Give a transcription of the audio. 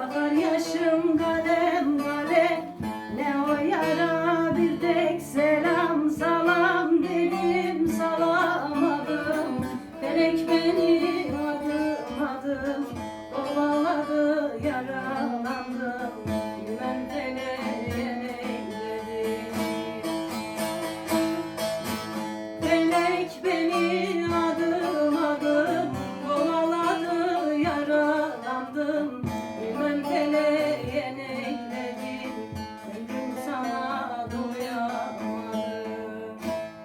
Ağar yaşım kalem kalem Ne o yara bir tek selam Salam dedim salamadım. Felek beni adım adım Ovaladı yaralandım. Güven feleğe neyledim beni sandım